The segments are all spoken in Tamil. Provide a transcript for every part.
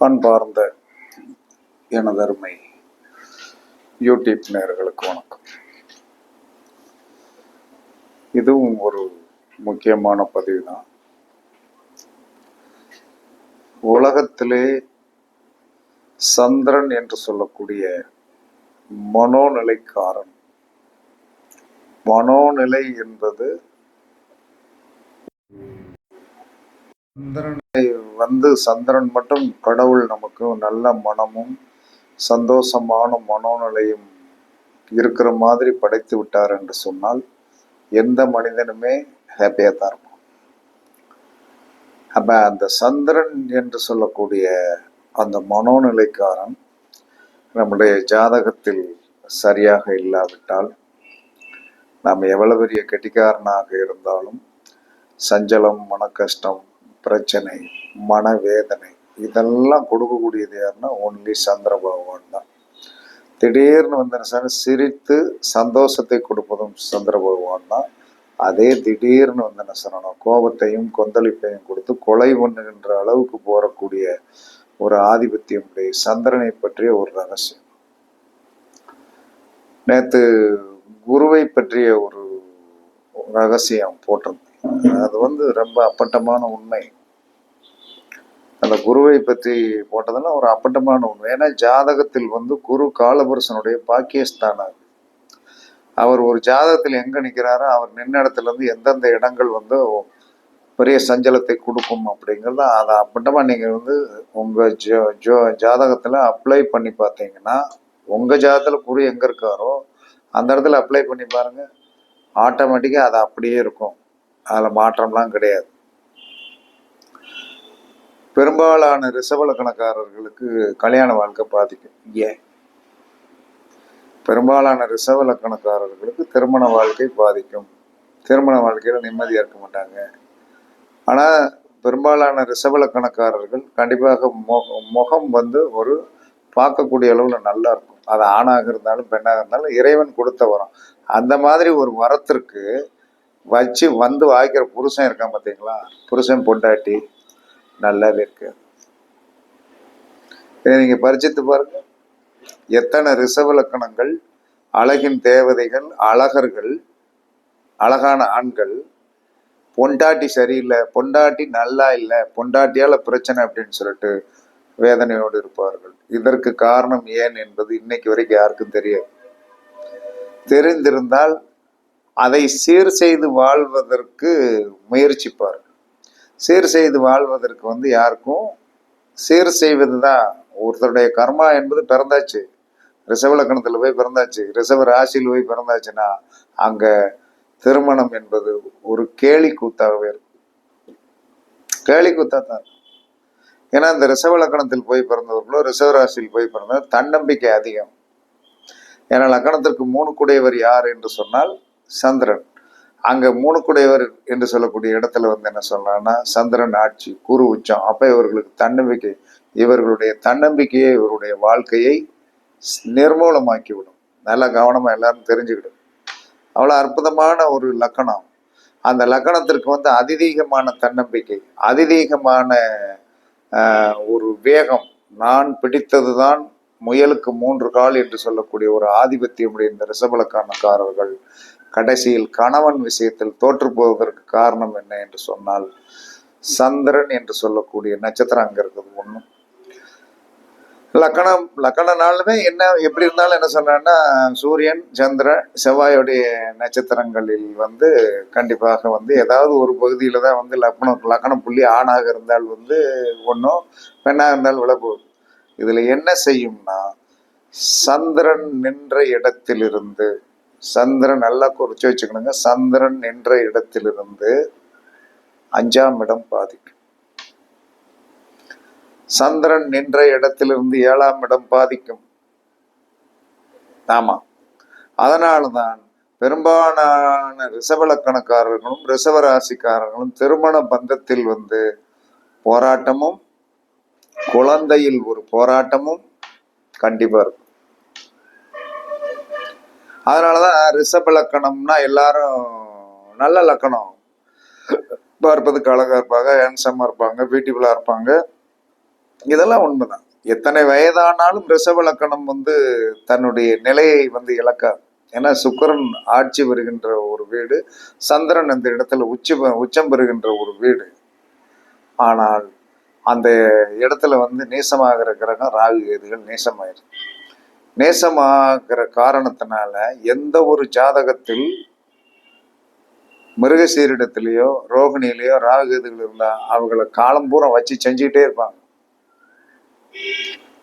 அன்பார்ந்த எனதருமை யூடியூப் நேர்களுக்கு வணக்கம். இதுவும் ஒரு முக்கியமான பதிவு தான் உலகத்திலே சந்திரன் என்று சொல்லக்கூடிய மனோநிலைக்காரன் மனோநிலை என்பது சந்திரனை வந்து சந்திரன் மட்டும் கடவுள் நமக்கு நல்ல மனமும் சந்தோஷமான மனோநிலையும் இருக்கிற மாதிரி படைத்து விட்டார் என்று சொன்னால் எந்த மனிதனுமே ஹாப்பியாக தான் இருப்பான். அப்போ அந்த சந்திரன் என்று சொல்லக்கூடிய அந்த மனோநிலைக்காரன் நம்முடைய ஜாதகத்தில் சரியாக இல்லாவிட்டால் நாம் எவ்வளவு பெரிய கெட்டிக்காரனாக இருந்தாலும் சஞ்சலம் மனக்கஷ்டம் பிரச்சனை மனவேதனை இதெல்லாம் கொடுக்கக்கூடியது யாருன்னா ஒன்லி சந்திர பகவான் தான். திடீர்னு வந்து என்ன சிரித்து சந்தோஷத்தை கொடுப்பதும் சந்திர பகவான் தான். அதே திடீர்னு வந்து என்ன சொல்லணும் கோபத்தையும் கொந்தளிப்பையும் கொடுத்து கொலை பண்ணுகின்ற அளவுக்கு போறக்கூடிய ஒரு ஆதிபத்தியம் உடைய சந்திரனை பற்றிய ஒரு ரகசியம். நேற்று குருவை பற்றிய ஒரு ரகசியம் போட்டிருந்தேன். அது வந்து ரொம்ப அப்பட்டமான உண்மை. அந்த குருவை பற்றி போட்டதுன்னா ஒரு அப்பட்டமான உண்மை. ஏன்னா ஜாதகத்தில் வந்து குரு காலபுருஷனுடைய பாக்கியஸ்தானம் அவர் ஒரு ஜாதகத்தில் எங்க நிற்கிறாரோ அவர் நின்ன இடத்துல இருந்து எந்தெந்த இடங்கள் வந்து பெரிய சஞ்சலத்தை கொடுக்கும் அப்படிங்கிறத அதை அப்பட்டமா நீங்க வந்து உங்க ஜோ ஜோ ஜாதகத்துல அப்ளை பண்ணி பார்த்தீங்கன்னா உங்க ஜாதகத்துல குரு எங்க இருக்காரோ அந்த இடத்துல அப்ளை பண்ணி பாருங்க. ஆட்டோமேட்டிக்காக அது அப்படியே இருக்கும். அதில் மாற்றம்லாம் கிடையாது. பெரும்பாலான ரிசவலக்கணக்காரர்களுக்கு கல்யாண வாழ்க்கை பாதிக்கும் ஏன்? பெரும்பாலான ரிசவலக்கணக்காரர்களுக்கு திருமண வாழ்க்கை பாதிக்கும். திருமண வாழ்க்கையில் நிம்மதியாக இருக்க மாட்டாங்க. ஆனால் பெரும்பாலான ரிசவலக்கணக்காரர்கள் கண்டிப்பாக முகம் முகம் வந்து ஒரு பார்க்கக்கூடிய அளவில் நல்லா இருக்கும். அது ஆணாக இருந்தாலும் பெண்ணாக இருந்தாலும் இறைவன் கொடுத்த வரம். அந்த மாதிரி ஒரு வரத்திற்கு வச்சு வந்து வாய்க்கிற புருஷன் இருக்கான் பார்த்தீங்களா புருஷன் பொண்டாட்டி நல்லாவே இருக்கு. இதை நீங்க பரிச்சித்து பாருங்க. எத்தனை ரிசவலக்கணங்கள் அழகின் தேவதைகள் அழகர்கள் அழகான ஆண்கள் பொண்டாட்டி சரியில்லை பொண்டாட்டி நல்லா இல்லை பொண்டாட்டியால பிரச்சனை அப்படின்னு சொல்லிட்டு வேதனையோடு இருப்பார்கள். இதற்கு காரணம் ஏன் என்பது இன்னைக்கு வரைக்கும் யாருக்கும் தெரியாது. தெரிந்திருந்தால் அதை சீர் செய்து வாழ்வதற்கு முயற்சிப்பார். சீர் செய்து வாழ்வதற்கு வந்து யாருக்கும் சீர் செய்வது தான் ஒருத்தருடைய கர்மா என்பது பிறந்தாச்சு. ரிசவ லக்கணத்தில் போய் பிறந்தாச்சு. ரிசவ ராசியில் போய் பிறந்தாச்சுன்னா அங்கே திருமணம் என்பது ஒரு கேலி கூத்தாகவே இருக்கும். கேலி கூத்தா தான் ஏன்னா இந்த ரிசவ லக்கணத்தில் போய் பிறந்தவர்களோ ரிசவ ராசியில் போய் பிறந்தவர் தன்னம்பிக்கை அதிகம். ஏன்னா லக்கணத்திற்கு மூணு குடையவர் யார் என்று சொன்னால் சந்திரன். அங்க மூணு குடையவர் என்று சொல்லக்கூடிய இடத்துல வந்து என்ன சொல்லலாம்னா சந்திரன் ஆட்சி குரு உச்சம். அப்ப இவர்களுக்கு தன்னம்பிக்கை இவர்களுடைய தன்னம்பிக்கையை இவருடைய வாழ்க்கையை நிர்மூலமாக்கி விடும் நல்லா கவனமா எல்லாரும் தெரிஞ்சுக்கிடும் அவ்வளவு அற்புதமான ஒரு லக்கணம். அந்த லக்கணத்திற்கு வந்து அதிதீகமான தன்னம்பிக்கை அதிதீகமான ஒரு வேகம். நான் பிடித்ததுதான் முயலுக்கு மூன்று கால் என்று சொல்லக்கூடிய ஒரு ஆதிபத்தியமுடைய இந்த ரிசபலக்காரர்கள் கடைசியில் கணவன் விஷயத்தில் தோற்று போவதற்கு காரணம் என்ன என்று சொன்னால் சந்திரன் என்று சொல்லக்கூடிய நட்சத்திரம் அங்க இருக்குது ஒண்ணும். லக்கணம் லக்கண நாளுமே என்ன எப்படி இருந்தாலும் என்ன சொன்னா சூரியன் சந்திரன் செவ்வாயுடைய நட்சத்திரங்களில் வந்து கண்டிப்பாக வந்து ஏதாவது ஒரு பகுதியில தான் வந்து லக்னம் லக்கண புள்ளி ஆணாக இருந்தால் வந்து ஒன்றும் பெண்ணாக இருந்தால் விளப்போகுது இதுல என்ன செய்யும்னா சந்திரன் நின்ற இடத்திலிருந்து சந்திரன் நல்லா குறிச்சு வச்சுக்கணுங்க. சந்திரன் நின்ற இடத்திலிருந்து அஞ்சாம் இடம் பாதிக்கும். சந்திரன் நின்ற இடத்திலிருந்து ஏழாம் இடம் பாதிக்கும். ஆமா. அதனால்தான் பெரும்பாலான ரிசவலக்கணக்காரர்களும் ரிசவராசிக்காரர்களும் திருமண பந்தத்தில் வந்து போராட்டமும் குழந்தையில் ஒரு போராட்டமும் கண்டிப்பா இருக்கும். அதனாலதான் ரிஷப லக்கணம்னா எல்லாரும் நல்ல லக்கணம் பார்ப்பதுக்கு அழகா இருப்பாங்க ஹேண்ட்ஸமா இருப்பாங்க பியூட்டிஃபுல்லா இருப்பாங்க. இதெல்லாம் உண்மைதான். எத்தனை வயதானாலும் ரிஷப லக்கணம் வந்து தன்னுடைய நிலையை வந்து இழக்காது. ஏன்னா சுக்கரன் ஆட்சி பெறுகின்ற ஒரு வீடு சந்திரன் அந்த இடத்துல உச்சி உச்சம் பெறுகின்ற ஒரு வீடு. ஆனால் அந்த இடத்துல வந்து நேசமாகிற கிரகம் ராகு கேதுகள் நேசமாயிரு. நேசமாகிற காரணத்தினால எந்த ஒரு ஜாதகத்தில் மிருகசீரிடத்திலேயோ ரோகிணியிலேயோ ராகு கேதுகள் இருந்தா அவங்கள காலம் பூரா வச்சு செஞ்சுக்கிட்டே இருப்பாங்க.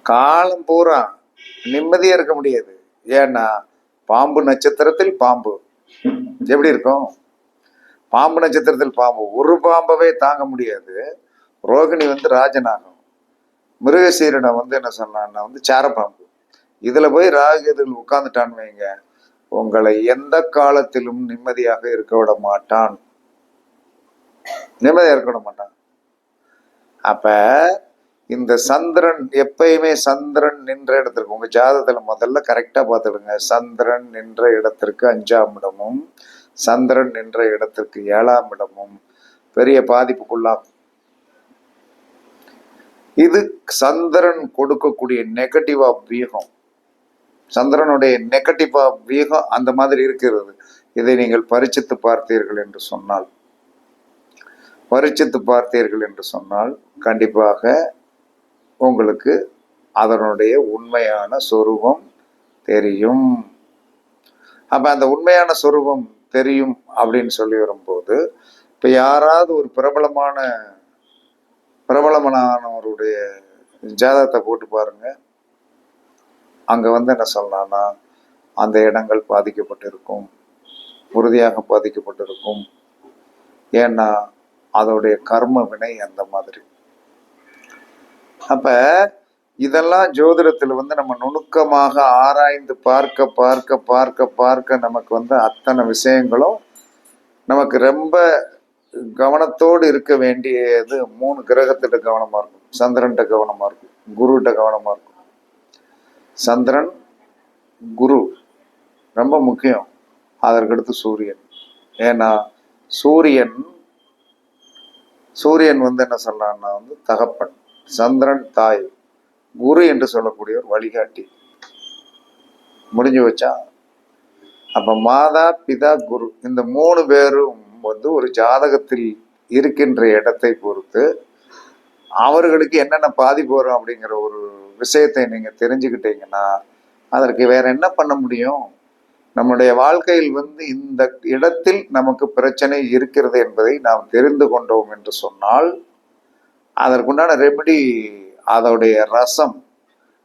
காலம் பூரா நிம்மதியா இருக்க முடியாது. ஏன்னா பாம்பு நட்சத்திரத்தில் பாம்பு. எப்படி இருக்கும்? பாம்பு நட்சத்திரத்தில் பாம்பு. ஒரு பாம்பவே தாங்க முடியாது. ரோகிணி வந்து ராஜனாகும். மிருகசீரனை வந்து என்ன சொன்னான்னா வந்து சாரப்பாம்பு. இதுல போய் ராகுகேதுகள் உட்கார்ந்துட்டான்னு வைங்க. உங்களை எந்த காலத்திலும் நிம்மதியாக இருக்க விட மாட்டான். நிம்மதியாக இருக்க விட மாட்டான். அப்ப இந்த சந்திரன் எப்பயுமே சந்திரன் நின்ற இடத்திற்கு உங்க ஜாதகத்துல முதல்ல கரெக்டா பார்த்துடுங்க சந்திரன் நின்ற இடத்திற்கு அஞ்சாம் இடமும் சந்திரன் நின்ற இடத்திற்கு ஏழாம் இடமும் பெரிய பாதிப்புக்குள்ளாகும் இது சந்திரன் கொடுக்கக்கூடிய நெகட்டிவ் ஆஃப் வியூகம் சந்திரனுடைய நெகட்டிவ் வியூகம் அந்த மாதிரி இருக்கிறது. இதை நீங்கள் பரிச்சித்து பார்த்தீர்கள் என்று சொன்னால். பரிச்சித்து பார்த்தீர்கள் என்று சொன்னால் கண்டிப்பாக உங்களுக்கு அதனுடைய உண்மையான சொரூபம் தெரியும். அப்ப அந்த உண்மையான சொரூபம் தெரியும் அப்படின்னு சொல்லி வரும்போது இப்ப யாராவது ஒரு பிரபலமான பிரபலமானவருடைய ஜாதகத்தை போட்டு பாருங்க. அங்கே வந்து என்ன சொல்லலாம்னா அந்த இடங்கள் பாதிக்கப்பட்டிருக்கும். உறுதியாக பாதிக்கப்பட்டிருக்கும். ஏன்னா அதோடைய கர்ம வினை அந்த மாதிரி. அப்போ இதெல்லாம் ஜோதிடத்தில் வந்து நம்ம நுணுக்கமாக ஆராய்ந்து பார்க்க பார்க்க பார்க்க பார்க்க நமக்கு வந்து அத்தனை விஷயங்களும் நமக்கு ரொம்ப கவனத்தோடு இருக்க வேண்டியது மூணு கிரகத்திட்ட கவனமாக இருக்கும். சந்திரன்கிட்ட கவனமாக இருக்கும். குருகிட்ட கவனமாக இருக்கும். சந்திரன் குரு ரொம்ப முக்கியம். அதற்கடுத்து சூரியன். ஏன்னா சூரியன் சூரியன் வந்து என்ன சொல்லலாம்னா வந்து தகப்பன் சந்திரன் தாய் குரு என்று சொல்லக்கூடிய ஒரு வழிகாட்டி. முடிஞ்சு வச்சா அப்ப மாதா பிதா குரு இந்த மூணு பேரும் வந்து ஒரு ஜாதகத்தில் இருக்கின்ற இடத்தை பொறுத்து அவர்களுக்கு என்னென்ன பாதிப்பு வரும் அப்படிங்கிற ஒரு விஷயத்தை நீங்கள் தெரிஞ்சுக்கிட்டீங்கன்னா அதற்கு வேற என்ன பண்ண முடியும்? நம்முடைய வாழ்க்கையில் வந்து இந்த இடத்தில் நமக்கு பிரச்சனை இருக்கிறது என்பதை நாம் தெரிந்து கொண்டோம் என்று சொன்னால் அதற்குண்டான ரெமெடி அதோடைய ரசம்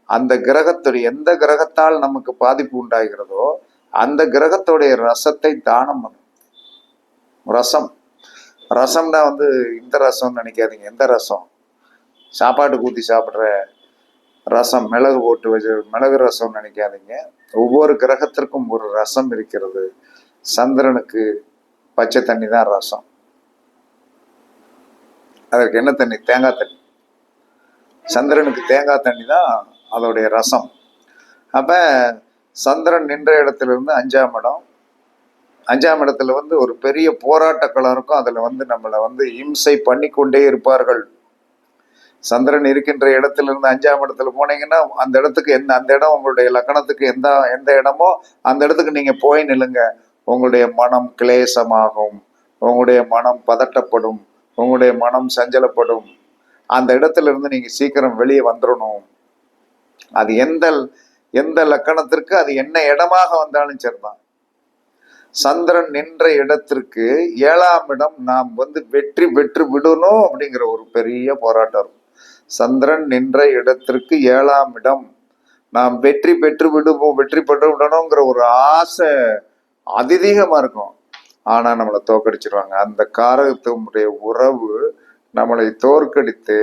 அந்த கிரகத்துடைய எந்த கிரகத்தால் நமக்கு பாதிப்பு உண்டாகிறதோ அந்த கிரகத்துடைய ரசத்தை தானம் பண்ணும். ரசம். ரசம்னா வந்து இந்த ரசம்னு நினைக்காதீங்க. எந்த ரசம்? சாப்பாடு ஊற்றி சாப்பிட்ற ரசம் மிளகு போட்டு வச்சு மிளகு ரசம் நினைக்காதீங்க. ஒவ்வொரு கிரகத்திற்கும் ஒரு ரசம் இருக்கிறது. சந்திரனுக்கு பச்சை தண்ணி தான் ரசம். அதற்கு என்ன தண்ணி? தேங்காய் தண்ணி. சந்திரனுக்கு தேங்காய் தண்ணி தான் அதோடைய ரசம். அப்ப சந்திரன் நின்ற இடத்துல இருந்து அஞ்சாம் இடம். அஞ்சாம் இடத்துல வந்து ஒரு பெரிய போராட்ட களம் இருக்கும். அதுல வந்து நம்மளை வந்து இம்சை பண்ணி கொண்டே இருப்பார்கள். சந்திரன் இருக்கின்ற இடத்துல இருந்து அஞ்சாம் இடத்துல போனீங்கன்னா அந்த இடத்துக்கு எந்த அந்த இடம் உங்களுடைய லக்கணத்துக்கு எந்த எந்த இடமோ அந்த இடத்துக்கு நீங்க போய் நில்லுங்க. உங்களுடைய மனம் கிளேசமாகும். உங்களுடைய மனம் பதட்டப்படும். உங்களுடைய மனம் சஞ்சலப்படும். அந்த இடத்துல இருந்து நீங்க சீக்கிரம் வெளியே வந்துடணும் அது எந்த எந்த லக்கணத்திற்கு அது என்ன இடமாக வந்தாலும் சரிதான். சந்திரன் நின்ற இடத்திற்கு ஏழாம் இடம் நாம் வந்து வெற்றி பெற்று விடணும் அப்படிங்கிற ஒரு பெரிய போராட்டம் இருக்கும். சந்திரன் நின்ற இடத்திற்கு ஏழாம் இடம். நாம் வெற்றி பெற்று விடுவோம் வெற்றி பெற்று விடணுங்கிற ஒரு ஆசை அதிதீகமா இருக்கும். ஆனா நம்மளை தோக்கடிச்சிருவாங்க அந்த காரகத்தினுடைய உறவு நம்மளை தோற்கடித்து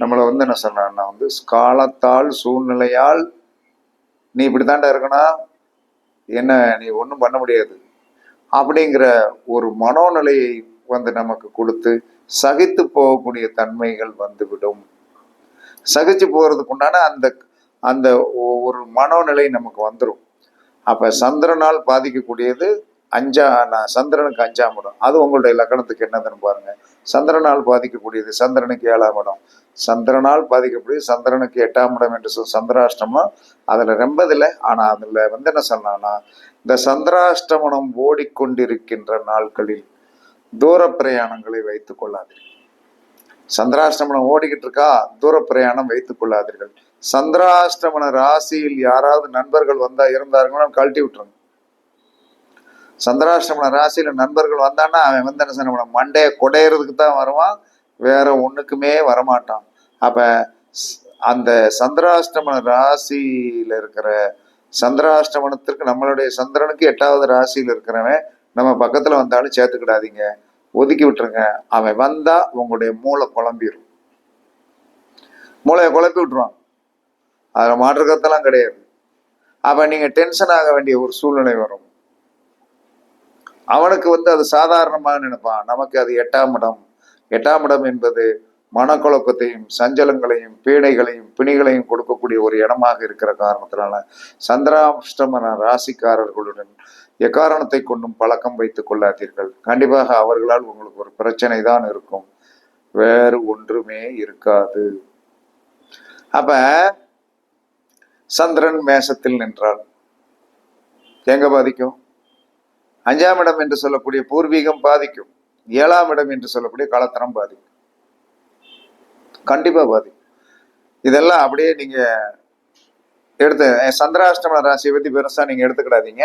நம்மளை வந்து என்ன சொன்னா வந்து காலத்தால் சூழ்நிலையால் நீ இப்படித்தாண்டா இருக்கணும் என்ன நீ ஒன்றும் பண்ண முடியாது. அப்படிங்கிற ஒரு மனோநிலையை வந்து நமக்கு கொடுத்து சகித்து போகக்கூடிய தன்மைகள் வந்துவிடும். சகிச்சு போகிறதுக்கு உண்டான அந்த அந்த ஒ- ஒரு மனோநிலை நமக்கு வந்துடும் அப்போ சந்திரனால் பாதிக்கக்கூடியது அஞ்சா நான் சந்திரனுக்கு அஞ்சாம் இடம். அது உங்களுடைய லக்கணத்துக்கு என்னதுன்னு பாருங்க. சந்திரனால் பாதிக்கக்கூடியது சந்திரனுக்கு ஏழாம் இடம். சந்திரனால் பாதிக்கக்கூடியது சந்திரனுக்கு எட்டாம் இடம் என்று சொல் சந்திராஷ்டமம். அதில் ரொம்ப இல்லை அதில் வந்து என்ன சொன்னான்னா இந்த சந்திராஷ்டமனம் ஓடிக்கொண்டிருக்கின்ற நாட்களில் தூர பிரயாணங்களை வைத்துக் கொள்ளாதீர்கள். சந்திராஷ்டமனம் ஓடிக்கிட்டு இருக்கா? தூர பிரயாணம் வைத்துக் கொள்ளாதீர்கள். சந்திராஷ்டமன ராசியில் யாராவது நண்பர்கள் வந்தா இருந்தார்களோ கழட்டி விட்டுருங்க. சந்திராஷ்டமன ராசியில நண்பர்கள் வந்தான்னா அவன் வந்து என்ன செய்ய மண்டையை குடையிறதுக்கு தான் வருவான். வேற ஒண்ணுக்குமே வரமாட்டான். அப்ப அந்த சந்திராஷ்டமன ராசியில இருக்கிற சந்திராஷ்டமனத்திற்கு நம்மளுடைய சந்திரனுக்கு எட்டாவது ராசியில இருக்கிறவன் நம்ம பக்கத்துல வந்தாலும் சேர்த்துக்கிடாதீங்க. ஒதுக்கி விட்டுருங்க. அவன் வந்தா உங்களுடைய மூளை குழம்பிடும் மூளையை குழப்பி விட்டுருவான். அதில் மாற்றுக்கத்தெல்லாம் கிடையாது. அப்ப நீங்க டென்ஷன் ஆக வேண்டிய ஒரு சூழ்நிலை வரும். அவனுக்கு வந்து அது சாதாரணமாக நினைப்பான். நமக்கு அது எட்டாம் இடம். எட்டாம் இடம் என்பது மனக்குழப்பத்தையும் சஞ்சலங்களையும் பீடைகளையும் பிணிகளையும் கொடுக்கக்கூடிய ஒரு இடமாக இருக்கிற காரணத்தினால சந்திராஷ்டமன ராசிக்காரர்களுடன் எக்காரணத்தை கொண்டும் பழக்கம் வைத்துக் கொள்ளாதீர்கள். கண்டிப்பாக அவர்களால் உங்களுக்கு ஒரு பிரச்சனை தான் இருக்கும். வேறு ஒன்றுமே இருக்காது. அப்ப சந்திரன் மேசத்தில் நின்றால் எங்க பாதிக்கும்? அஞ்சாம் இடம் என்று சொல்லக்கூடிய பூர்வீகம் பாதிக்கும். ஏழாம் இடம் என்று சொல்லக்கூடிய கலத்தனம் பாதிக்கும். கண்டிப்பா பாதிக்கும். இதெல்லாம் அப்படியே நீங்க எடுத்து சந்திராஷ்டம ராசியை பத்தி பெருசா நீங்க எடுத்துக்கிடாதீங்க.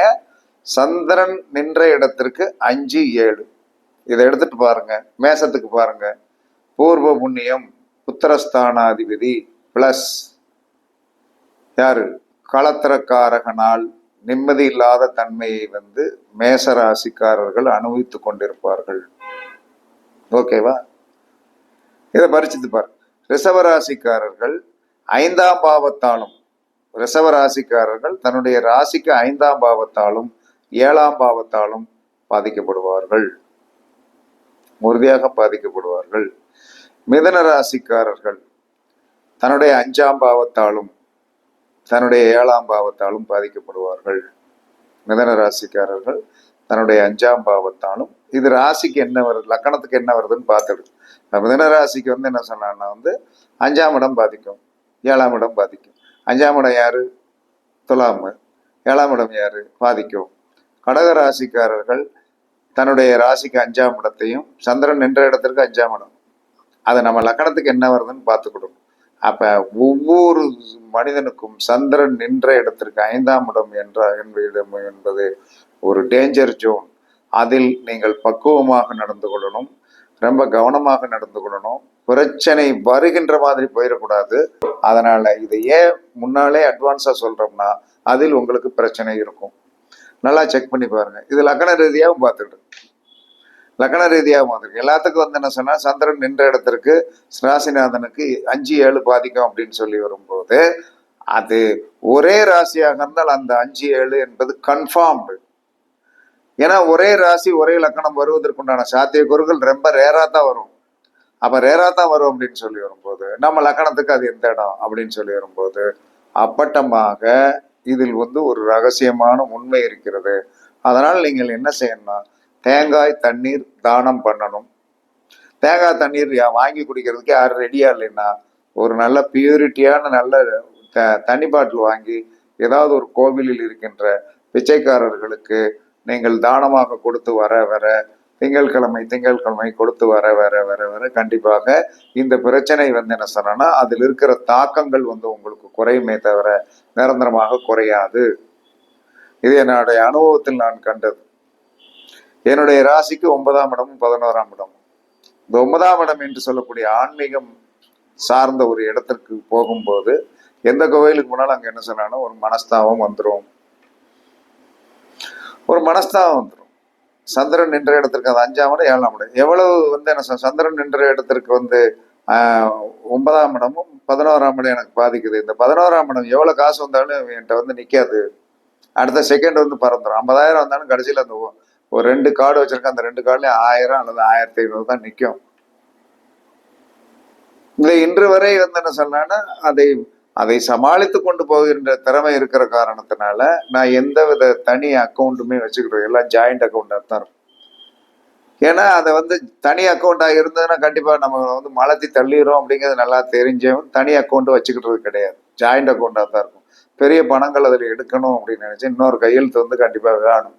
சந்திரன் நின்ற இடத்திற்கு அஞ்சு ஏழு. இதை எடுத்துட்டு பாருங்க. மேசத்துக்கு பாருங்க. பூர்வ புண்ணியம் புத்திரஸ்தானாதிபதி பிளஸ் யாரு? களத்திரக்காரகனால் நிம்மதி இல்லாத தன்மையை வந்து மேச ராசிக்காரர்கள் அனுபவித்துக் கொண்டிருப்பார்கள். ஓகேவா இதை பரிச்சித்து பாரு. ரிசவராசிக்காரர்கள் ஐந்தாம் பாவத்தாலும் ரிசவராசிக்காரர்கள் தன்னுடைய ராசிக்கு ஐந்தாம் பாவத்தாலும் ஏழாம் பாவத்தாலும் பாதிக்கப்படுவார்கள். உறுதியாக பாதிக்கப்படுவார்கள். மிதன ராசிக்காரர்கள் தன்னுடைய அஞ்சாம் பாவத்தாலும் தன்னுடைய ஏழாம் பாவத்தாலும் பாதிக்கப்படுவார்கள். மிதன ராசிக்காரர்கள் தன்னுடைய அஞ்சாம் பாவத்தாலும் இது ராசிக்கு என்ன வருது லக்கணத்துக்கு என்ன வருதுன்னு பார்த்துடு. மிதன ராசிக்கு வந்து என்ன சொன்னான்னா வந்து அஞ்சாம் இடம் பாதிக்கும் ஏழாம் இடம் பாதிக்கும். அஞ்சாம் இடம் யாரு? துலாமு ஏழாம் இடம் யாரு? பாதிக்கும். கடக ராசிக்காரர்கள் தன்னுடைய ராசிக்கு அஞ்சாம் இடத்தையும் சந்திரன் நின்ற இடத்திற்கு அஞ்சாம் இடம். அது நம்ம லக்கணத்துக்கு என்ன வருதுன்னு பார்த்துக்கிடணும் அப்ப ஒவ்வொரு மனிதனுக்கும் சந்திரன் நின்ற இடத்திற்கு ஐந்தாம் இடம் என்ற இடம் என்பது ஒரு டேஞ்சர் ஜோன் அதில் நீங்கள் பக்குவமாக நடந்து கொள்ளணும் ரொம்ப கவனமாக நடந்து கொள்ளணும். பிரச்சனை வருகின்ற மாதிரி போயிடக்கூடாது. அதனால இதை ஏன் முன்னாலே அட்வான்ஸா சொல்றோம்னா அதில் உங்களுக்கு பிரச்சனை இருக்கும். நல்லா செக் பண்ணி பாருங்க. இது லக்கண ரீதியாகவும் பார்த்துக்கிட்டு லக்கண ரீதியாகவும் பார்த்துருக்கு எல்லாத்துக்கும் வந்து என்ன சொன்னால் சந்திரன் நின்ற இடத்திற்கு ராசிநாதனுக்கு அஞ்சு ஏழு பாதிக்கும் அப்படின்னு சொல்லி வரும்போது அது ஒரே ராசியாக இருந்தால் அந்த அஞ்சு ஏழு என்பது கன்ஃபார்ம்டு ஏன்னா ஒரே ராசி ஒரே லக்கணம் வருவதற்குண்டான சாத்தியக்கூறுகள் ரொம்ப ரேராக தான் வரும். அப்போ ரேராக தான் வரும் அப்படின்னு சொல்லி வரும்போது நம்ம லக்கணத்துக்கு அது எந்த இடம் அப்படின்னு சொல்லி வரும்போது அப்பட்டமாக இதில் வந்து ஒரு ரகசியமான உண்மை இருக்கிறது. அதனால் நீங்கள் என்ன செய்யணும்னா தேங்காய் தண்ணீர் தானம் பண்ணணும். தேங்காய் தண்ணீர் வாங்கி குடிக்கிறதுக்கு யாரும் ரெடியா இல்லைன்னா ஒரு நல்ல பியூரிட்டியான நல்ல த- தண்ணி பாட்டில் வாங்கி ஏதாவது ஒரு கோவிலில் இருக்கின்ற பிச்சைக்காரர்களுக்கு நீங்கள் தானமாக கொடுத்து வர வர திங்கட்கிழமை திங்கட்கிழமை கொடுத்து வர வர வர வர கண்டிப்பாக இந்த பிரச்சனை வந்து என்ன சொன்னா அதில் இருக்கிற தாக்கங்கள் வந்து உங்களுக்கு குறையுமே தவிர நிரந்தரமாக குறையாது. இது என்னுடைய அனுபவத்தில் நான் கண்டது. என்னுடைய ராசிக்கு ஒன்பதாம் இடமும் பதினோராம் இடமும். இந்த ஒன்பதாம் இடம் என்று சொல்லக்கூடிய ஆன்மீகம் சார்ந்த ஒரு இடத்திற்கு போகும்போது எந்த கோவிலுக்கு போனாலும் அங்கே என்ன சொன்னாலும் ஒரு மனஸ்தாபம் வந்துடும் ஒரு மனஸ்தாபம் வந்துடும் சந்திரன் நின்ற இடத்திற்கு அது அஞ்சாம் இடம் ஏழாம் இடம். எவ்வளவு வந்து என்ன சந்திரன் நின்ற இடத்திற்கு வந்து ஒன்பதாம் இடமும் பதினோராம் இடம் எனக்கு பாதிக்குது. இந்த பதினோராம் இடம் எவ்வளோ காசு வந்தாலும் என்கிட்ட வந்து நிற்காது அடுத்த செகண்ட் வந்து பறந்துடும் ஐம்பதாயிரம் வந்தாலும் கடைசியில் அந்த ஒரு ரெண்டு கார்டு வச்சிருக்கேன் அந்த ரெண்டு கார்டுலேயும் ஆயிரம் அல்லது ஆயிரத்தி ஐநூறு தான் நிற்கும் இந்த இன்று வரை வந்து என்ன சொன்னான்னா அதை அதை சமாளித்து கொண்டு போகின்ற திறமை இருக்கிற காரணத்தினால நான் எந்த வித தனி அக்கௌண்ட்டுமே வச்சுக்கிட்டேன் எல்லாம் ஜாயிண்ட் அக்கௌண்ட்டாக தான் இருக்கும். ஏன்னா அதை வந்து தனி அக்கௌண்ட்டாக இருந்ததுன்னா கண்டிப்பாக நம்ம வந்து மலத்தி தள்ளிடுறோம் அப்படிங்கிறது நல்லா தெரிஞ்சவன் தனி அக்கௌண்ட்டு வச்சுக்கிட்டது கிடையாது. ஜாயிண்ட் அக்கௌண்ட்டாக தான் இருக்கும். பெரிய பணங்கள் அதில் எடுக்கணும் அப்படின்னு நினச்சி இன்னொரு கையெழுத்து வந்து கண்டிப்பாக வேணும்.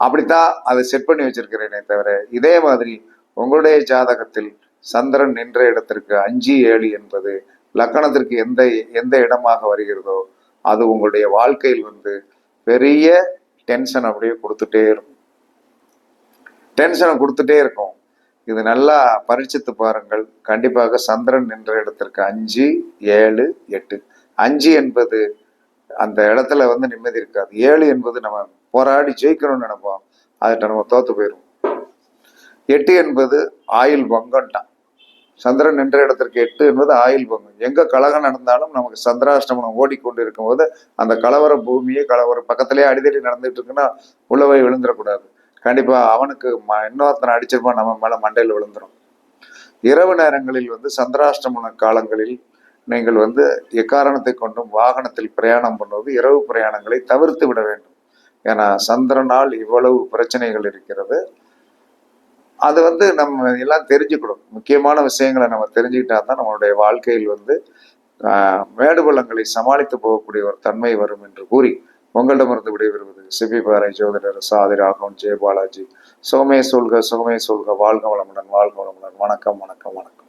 அப்படித்தான் அதை செட் பண்ணி வச்சிருக்கிறேனே தவிர இதே மாதிரி உங்களுடைய ஜாதகத்தில் சந்திரன் நின்ற இடத்திற்கு அஞ்சு ஏழு என்பது லக்கணத்திற்கு எந்த எந்த இடமாக வருகிறதோ அது உங்களுடைய வாழ்க்கையில் வந்து பெரிய டென்ஷன் அப்படியே கொடுத்துட்டே இருக்கும். டென்ஷனை கொடுத்துட்டே இருக்கும். இது நல்லா பரிச்சித்து பாருங்கள். கண்டிப்பாக சந்திரன் நின்ற இடத்திற்கு அஞ்சு ஏழு எட்டு. அஞ்சு என்பது அந்த இடத்துல வந்து நிம்மதி இருக்காது. ஏழு என்பது நம்ம போராடி ஜெயிக்கணும்னு நினைப்போம். அதுகிட்ட நம்ம தோத்து போயிடும் எட்டு என்பது ஆயுள் பங்கம்ட்டான். சந்திரன் நின்ற இடத்திற்கு எட்டு என்பது ஆயுள் பங்கம் எங்க கலகம் நடந்தாலும் நமக்கு சந்திராஷ்டமனம் ஓடிக்கொண்டு இருக்கும்போது அந்த கலவர பூமியே கலவர பக்கத்திலே அடிதடி நடந்துட்டு இருக்குன்னா உள்ளவை விழுந்துடக்கூடாது. கண்டிப்பா அவனுக்கு ம- இன்னொருத்தனை அடிச்சிருப்பான் நம்ம மேல மண்டையில் விழுந்துரும். இரவு நேரங்களில் வந்து சந்திராஷ்டமன காலங்களில் நீங்கள் வந்து எக்காரணத்தை கொண்டும் வாகனத்தில் பிரயாணம் பண்ணுவது இரவு பிரயாணங்களை தவிர்த்து விட வேண்டும். ஏன்னா சந்திரனால் இவ்வளவு பிரச்சனைகள் இருக்கிறது. அது வந்து நம்ம எல்லாம் தெரிஞ்சுக்கணும். முக்கியமான விஷயங்களை நம்ம தெரிஞ்சுக்கிட்டா தான் நம்மளுடைய வாழ்க்கையில் வந்து மேடுபள்ளங்களை மேடு சமாளித்து போகக்கூடிய ஒரு தன்மை வரும் என்று கூறி உங்களிடமிருந்து விடைபெறுவது சிபி பாறை ஜோதிடர் சாதி ராகவன் ஜெயபாலாஜி. சுகமே சொல்க சுகமே சொல்க. வாழ்க வளமுடன் வாழ்க வளமுடன். வணக்கம் வணக்கம் வணக்கம்.